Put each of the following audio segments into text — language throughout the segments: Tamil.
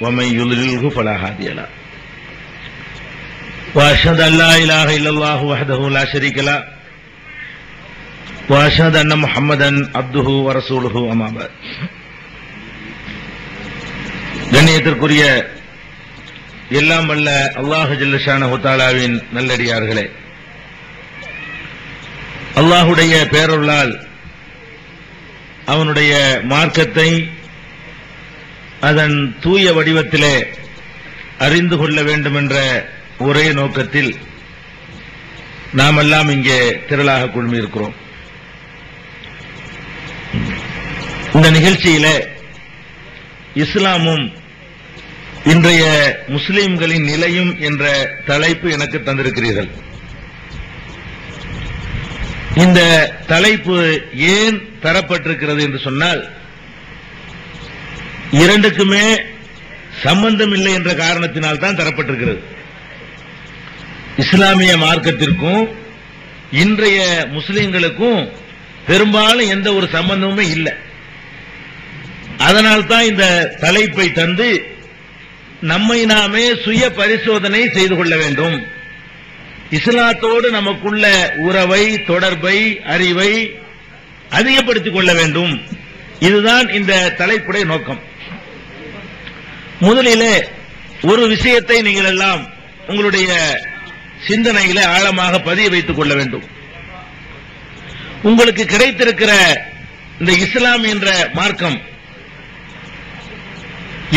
ومن يضلله فلا هادي له واشهد ان لا اله الا الله وحده لا شريك له واشهد ان محمدا عبده ورسوله اما بعد கண்ணியத்திற்குரிய எல்லாம் வல்ல அல்லாஹு ஜல்லஷான தாலாவின் நல்லடியார்களே அல்லாஹுடைய பேரொருளால் அவனுடைய மார்க்கத்தை அதன் தூய வடிவத்திலே அறிந்து கொள்ள வேண்டும் என்ற ஒரே நோக்கத்தில் நாமெல்லாம் இங்கே திரளாக குழுமியிருக்கிறோம். இந்த நிகழ்ச்சியில இஸ்லாமும் இன்றைய முஸ்லிம்களின் நிலையும் என்ற தலைப்பு எனக்கு தந்திருக்கிறீர்கள். இந்த தலைப்பு ஏன் தரப்பட்டிருக்கிறது என்று சொன்னால் இரண்டுக்குமே சம்பந்தம் இல்லை என்ற காரணத்தினால் தான் தரப்பட்டிருக்கிறது. இஸ்லாமிய மார்க்கத்திற்கும் இன்றைய முஸ்லிம்களுக்கும் பெரும்பாலும் எந்த ஒரு சம்பந்தமுமே இல்லை. அதனால் தான் இந்த தலைப்பை தந்து நம்மை நாமே சுய பரிசோதனை செய்து கொள்ள வேண்டும். இஸ்லாத்தோடு நமக்குள்ள உறவை தொடர்பை அறிவை அதிகப்படுத்திக் கொள்ள வேண்டும். இதுதான் இந்த தலைப்புடைய நோக்கம். முதலிலே ஒரு விஷயத்தை நீங்கள் எல்லாம் உங்களுடைய சிந்தனைகளை ஆழமாக பதிய வைத்துக் கொள்ள வேண்டும். உங்களுக்கு கிடைத்திருக்கிற இந்த இஸ்லாம் என்ற மார்க்கம்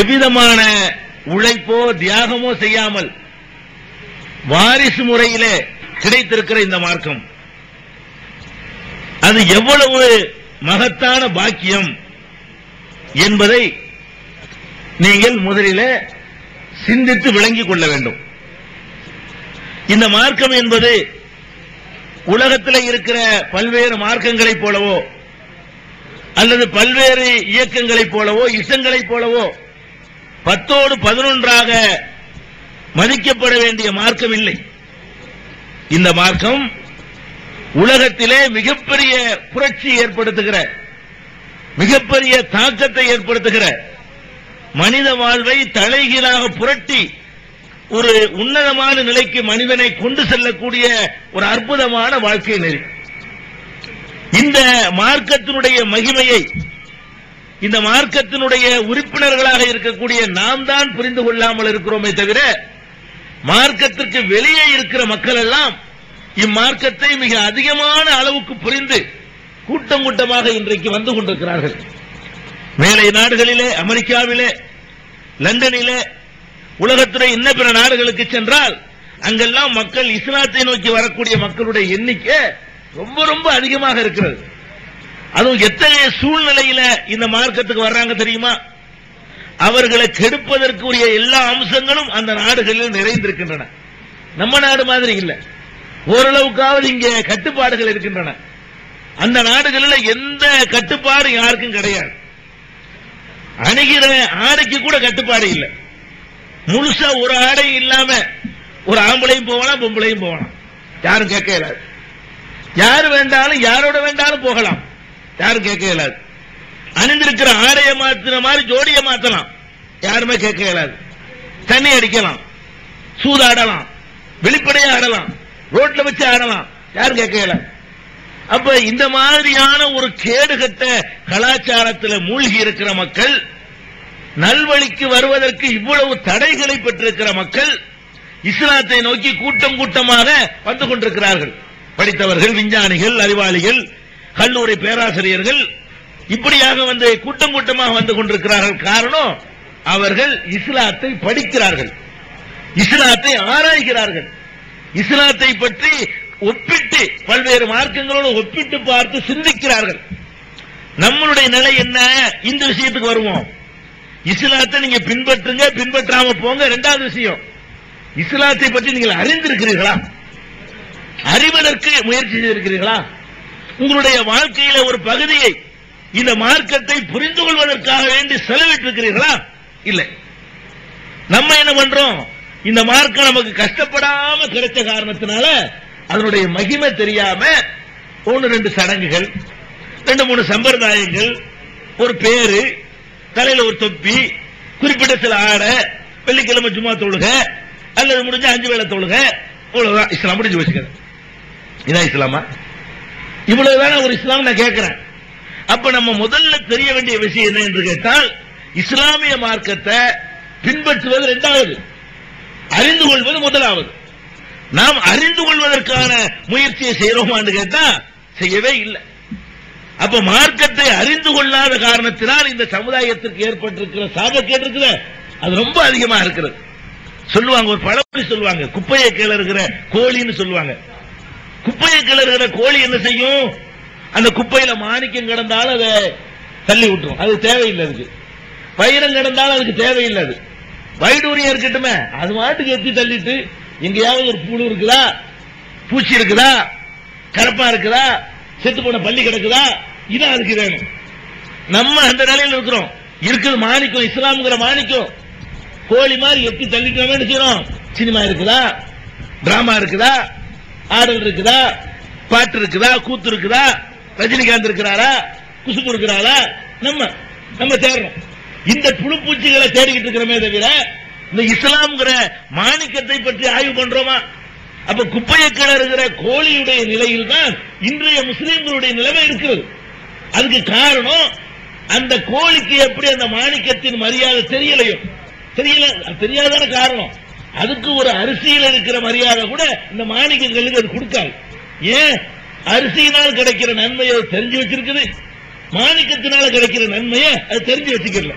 எவ்விதமான உழைப்போ தியாகமோ செய்யாமல் வாரிசு முறையிலே கிடைத்திருக்கிற இந்த மார்க்கம். அது எவ்வளவு மகத்தான பாக்கியம் என்பதை நீங்கள் முதலில் சிந்தித்து விளங்கிக் கொள்ள வேண்டும். இந்த மார்க்கம் என்பது உலகத்தில் இருக்கிற பல்வேறு மார்க்கங்களைப் போலவோ அல்லது பல்வேறு இயக்கங்களைப் போலவோ இசங்களைப் போலவோ பத்தோடு பதினொன்றாக மதிக்கப்பட வேண்டிய மார்க்கம் இல்லை. இந்த மார்க்கம் உலகத்திலே மிகப்பெரிய புரட்சி ஏற்படுத்துகிற மிகப்பெரிய தாக்கத்தை ஏற்படுத்துகிற மனித வாழ்வை தலைகீழாக புரட்டி ஒரு உன்னதமான நிலைக்கு மனிதனை கொண்டு செல்லக்கூடிய ஒரு அற்புதமான வாழ்க்கை நெறி. இந்த மார்க்கத்தினுடைய மகிமையை இந்த மார்க்கத்தினுடைய உறுப்பினர்களாக இருக்கக்கூடிய நாம் தான் புரிந்து கொள்ளாமல் இருக்கிறோமே தவிர மார்க்கத்திற்கு வெளியே இருக்கிற மக்கள் எல்லாம் இம்மார்க்கத்தை மிக அதிகமான அளவுக்கு புரிந்து கூட்டம் கூட்டமாக இன்றைக்கு வந்து கொண்டிருக்கிறார்கள். மேலை நாடுகளிலே அமெரிக்காவிலே லண்டனிலே உலகத்துறை இன்ன பிற நாடுகளுக்கு சென்றால் அங்கெல்லாம் மக்கள் இஸ்லாத்தை நோக்கி வரக்கூடிய மக்களுடைய எண்ணிக்கை ரொம்ப ரொம்ப அதிகமாக இருக்கிறது. அதுவும் எத்தகைய சூழ்நிலையில இந்த மார்க்கத்துக்கு வர்றாங்க தெரியுமா? அவர்களை கெடுப்பதற்குரிய எல்லா அம்சங்களும் அந்த நாடுகளில் நிறைந்திருக்கின்றன. நம்ம நாடு மாதிரி இல்லை. ஓரளவுக்காவது இங்கே கட்டுப்பாடுகள் இருக்கின்றன. அந்த நாடுகளில் எந்த கட்டுப்பாடு யாருக்கும் கிடையாது. அணுகிற ஆடைக்கு கூட கட்டுப்பாடு இல்லை. முழுசா ஒரு ஆடை இல்லாம ஒரு ஆம்பளையும் போகலாம் பொம்பளையும் போகலாம். யாரும் கேட்க இயலாது. யாரு வேண்டாலும் யாரோட வேண்டாலும் போகலாம். யாரும் கேட்க இயலாது. அணிந்திருக்கிற ஆடையை மாத்தின மாதிரி ஜோடியை மாத்தலாம். யாருமே கேட்க இயலாது. தண்ணி அடிக்கலாம். சூதாடலாம். வெளிப்படையா ஆடலாம். ரோட்ல வச்சு ஆடலாம். யாரும் கேட்க இயலாது. அப்ப இந்த மாதிரியான ஒரு கேடுகட்ட கலாச்சாரத்தில் மூழ்கி இருக்கிற மக்கள் நல்வழிக்கு வருவதற்கு இவ்வளவு தடைகளை பெற்றிருக்கிற மக்கள் இஸ்லாத்தை நோக்கி கூட்டம் கூட்டமாக வந்து கொண்டிருக்கிறார்கள். படித்தவர்கள் விஞ்ஞானிகள் அறிவாளிகள் கல்லூரி பேராசிரியர்கள் இப்படியாக வந்து கூட்டம் கூட்டமாக வந்து கொண்டிருக்கிறார்கள். காரணம் அவர்கள் இஸ்லாத்தை படிக்கிறார்கள். இஸ்லாத்தை ஆராய்கிறார்கள். இஸ்லாத்தை பற்றி ஒப்பிட்டு பல்வேறு மார்க்கங்களோடு ஒப்பிட்டு பார்த்து சிந்திக்கிறார்கள். நம்மளுடைய நிலை என்ன? இந்த விஷயத்துக்கு வருவோம். இஸ்லாத்தை நீங்க பின்பற்றுங்க பின்பற்றாம போங்க ரெண்டாவது விஷயம். இஸ்லாத்தை பற்றி நீங்கள் அறிந்திருக்கிறீர்களா? அறிவதற்கு முயற்சி செய்திருக்கிறீர்களா? உங்களுடைய வாழ்க்கையில ஒரு பகுதியை இந்த மார்க்கத்தை புரிந்து கொள்வதற்காக வேண்டி செலவிட்டிருக்கிறீர்களா? இல்லை. நம்ம என்ன பண்றோம்? இந்த மார்க்கம் நமக்கு கஷ்டப்படாம கிடைச்ச காரணத்தினால அதனுடைய மகிமை தெரியாம ஒன்னு ரெண்டு சடங்குகள் ரெண்டு மூணு சம்பிரதாயங்கள் ஒரு பேரு தலையில ஒரு தொப்பி குறிப்பிட்ட சில ஆடை வெள்ளிக்கிழமை சும்மா தொழுக அல்லது முடிஞ்ச அஞ்சு வேளை தொழுக இவ்வளவுதான் இஸ்லாம் முடிஞ்சு வச்சுக்கிறேன் இதான் இஸ்லாமா? இவ்வளவுதான ஒரு இஸ்லாம் நான் கேட்கிறேன் அப்ப நம்ம முதல்ல தெரிய வேண்டிய விஷயம் என்ன என்று கேட்டால் இஸ்லாமிய மார்க்கத்தை பின்பற்றுவது இரண்டாவது அறிந்து கொள்வது முதலாவது. நாம் அறிந்து கொள்வதற்கான முயற்சியை செய்யறோமான்னு கேட்டா செய்யவே இல்லை. அப்ப மார்க்கத்தை அறிந்து கொள்ளாத காரணத்தினால் இந்த சமுதாயத்திற்கு ஏற்பட்டிருக்கிற சாக கேட்டிருக்கிற அது ரொம்ப அதிகமா இருக்கிறது. சொல்லுவாங்க ஒரு பழமொழி சொல்லுவாங்க குப்பையை கிளறுகிற கோழின்னு சொல்லுவாங்க. குப்பையை கிளறுகிற கோழி என்ன செய்யும்? அந்த குப்பையில மாணிக்கம் கிடந்தாலும் அதை தள்ளி விட்டுரும். அது தேவையில்லை அதுக்கு. வைரம் கிடந்தாலும் அதுக்கு தேவையில்லை அது. வைடூரியம் இருக்கட்டுமே அது மாட்டுக்கு எத்தி தள்ளிட்டு எங்கேயாவது ஒரு புழு இருக்குதா? பூச்சி இருக்குதா? கரப்பா இருக்குதா? செத்து போன பள்ளி கிடக்குதா? இதான் அதுக்கு வேணும். நம்ம அந்த நிலையில இருக்கிறோம். இருக்குது மாணிக்கம் இஸ்லாம்ங்கிற மாணிக்கம். கோழி மாதிரி எப்படி தள்ளிட்டு நம்ம செய்யறோம்? சினிமா இருக்குதா? டிராமா இருக்குதா? ஆடல் இருக்குதா? பாட்டு இருக்குதா? கூத்து இருக்குதா? ரஜினிகாந்த் இருக்கிறாரா? குசுப்பு இருக்கிறாரா? நம்ம நம்ம தேடுறோம். இந்த புழு பூச்சிகளை தேடிக்கிட்டு இருக்கிறோமே தவிர இந்த இஸ்லாம்ங்கிற மாணிக்கத்தை பற்றி ஆய்வு பண்றோமா? அப்ப குப்பையை கிளறுகிற கோழியுடைய நிலையில் தான் இன்றைய முஸ்லீம்களுடைய நிலைமை இருக்கிறது. அதுக்கு காரணம் அந்த கோழிக்கு எப்படி அந்த மாணிக்கத்தின் மரியாதை தெரியலையோ? தெரியல அது தெரியாதான காரணம். அதுக்கு ஒரு அரிசியில் இருக்கிற மரியாதை கூட இந்த மாணிக்கங்களுக்கு அது கொடுக்காது. ஏன்? அரிசியினால் கிடைக்கிற நன்மையை தெரிஞ்சு வச்சிருக்குது. மாணிக்கத்தினால கிடைக்கிற நன்மையை அது தெரிஞ்சு வச்சுக்கல.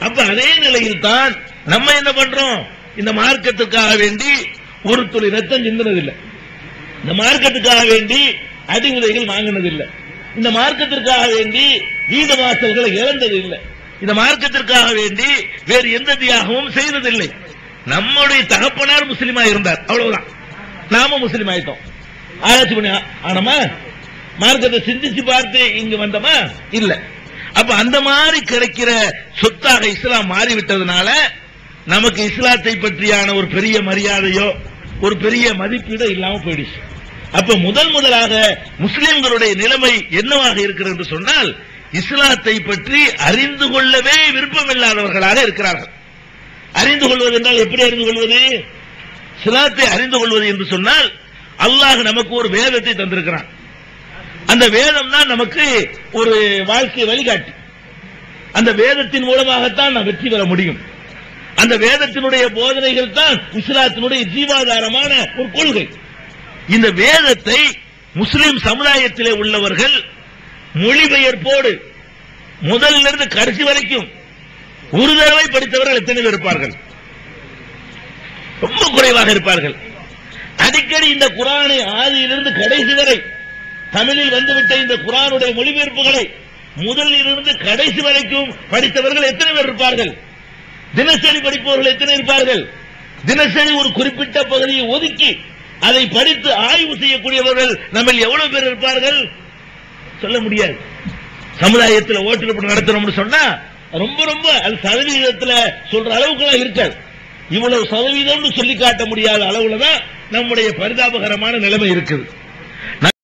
அப்ப அதே நிலையில் தான் நம்ம என்ன பண்றோம்? இந்த மார்க்கத்துக்காக வேண்டி ஒரு துளி ரத்தம் சிந்தினதில்லை. இந்த மார்க்கத்துக்காக வேண்டி அடி உதைகள் வாங்கினதில்லை. இந்த மார்க்கத்திற்காக வேண்டி வீத வாசல்களை இழந்தது இல்லை இந்த மார்க்கத்திற்காக வேண்டி வேறு எந்த தியாகமும் செய்ததில்லை. நம்முடைய தகப்பனார் முஸ்லீமா இருந்தார். அவ்வளவுதான். நாம முஸ்லீம் ஆயிட்டோம். ஆராய்ச்சி பண்ணி ஆனமா? மார்க்கத்தை சிந்திச்சு பார்த்து இங்க வந்தோமா? இல்லை. அப்ப அந்த மாதிரி கிடைக்கிற சொத்தாக இஸ்லாம் மாறிவிட்டதுனால நமக்கு இஸ்லாத்தை பற்றியான ஒரு பெரிய மரியாதையோ ஒரு பெரிய மதிப்பீடோ இல்லாம போயிடுச்சு. அப்ப முதல் முதலாக முஸ்லிம்களுடைய நிலைமை என்னவாக இருக்கிறது என்று சொன்னால் இஸ்லாத்தை பற்றி அறிந்து கொள்ளவே விருப்பமில்லாதவர்களாக இருக்கிறார்கள். அறிந்து கொள்வது என்றால் எப்படி அறிந்து கொள்வது? இஸ்லாத்தை அறிந்து கொள்வது என்று சொன்னால் அல்லாஹ் நமக்கு ஒரு வேதத்தை தந்திருக்கிறான். அந்த வேதம் தான் நமக்கு ஒரு வாழ்க்கை வழிகாட்டி. அந்த வேதத்தின் மூலமாகத்தான் நாம் வெற்றி பெற முடியும். அந்த வேதத்தினுடைய போதனைகள் தான் இஸ்லாத்தினுடைய ஜீவாதாரமான ஒரு கொள்கை. இந்த வேதத்தை முஸ்லிம் சமுதாயத்திலே உள்ளவர்கள் மொழிபெயர்ப்போடு முதலில் இருந்து கடைசி வரைக்கும் ஒரு தடவை படித்தவர்கள் எத்தனை பேர் இருப்பார்கள்? ரொம்ப குறைவாக இருப்பார்கள். அடிக்கடி இந்த குரானை ஆதியிலிருந்து கடைசி வரை தமிழில் வந்துவிட்ட இந்த குரானுடைய மொழிபெயர்ப்புகளை முதலில் இருந்து கடைசி வரைக்கும் படித்தவர்கள் எத்தனை பேர் இருப்பார்கள்? தினசரி படிப்பவர்கள் எத்தனை இருப்பார்கள்? தினசரி ஒரு குறிப்பிட்ட பகுதியை ஒதுக்கி அதை படித்து ஆய்வு செய்யக்கூடியவர்கள் நம்ம எவ்வளவு பேர் இருப்பார்கள்? சொல்ல முடியாது. சமுதாயத்தில் ஓட்டெடுப்பு நடத்தணும்னு சொன்னா ரொம்ப ரொம்ப அது சதவீதத்துல சொல்ற அளவுக்கு இருக்காது. இவ்வளவு சதவீதம்னு சொல்லி காட்ட முடியாத அளவுல தான் நம்முடைய பரிதாபகரமான நிலைமை இருக்குது.